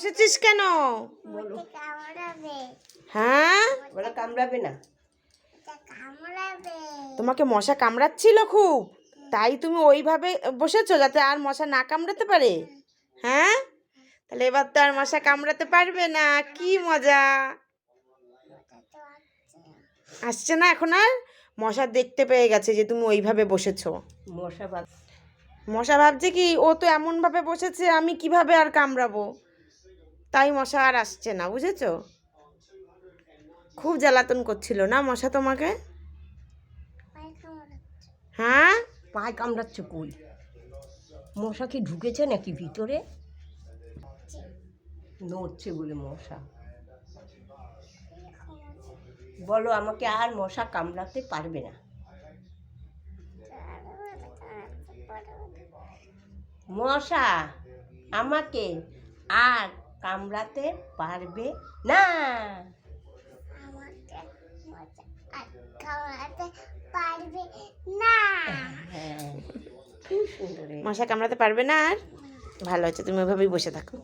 বসেছিস কেন? হ্যাঁ? বলো কামড়াবে না। তোমাকে মশা কামড়াচ্ছিল খুব? তাই তুমি ওইভাবে বসেছো যাতে আর মশা না কামড়াতে পারে? হ্যাঁ? তাহলে এবার তো আর মশা কামড়াতে পারবে না। কি মজা। আসছে না এখন আর? মশা দেখতে পেয়ে গেছে যে তুমি ওইভাবে বসেছো। মশা মশা ভাবছে কি ও তো এমনভাবে বসেছে আমি কীভাবে আর কামড়াবো? তাই মশা আর আসছে না, বুঝেছ? খুব জ্বালাতন করছিল না মশা তোমাকে? হ্যাঁ? পায়ে কামড়াচ্ছে কই? মশা কি ঢুকেছে নাকি ভিতরে? নড়ছে বলে মশা। বলো, আমাকে আর মশা কামড়াতে পারবে না। মশা, আমাকে আর কামড়াতে পারবে না। পারবে না। হ্যাঁ মশা কামড়াতে পারবে না আর? ভালো হচ্ছে তুমি ওইভাবেই বসে থাকো।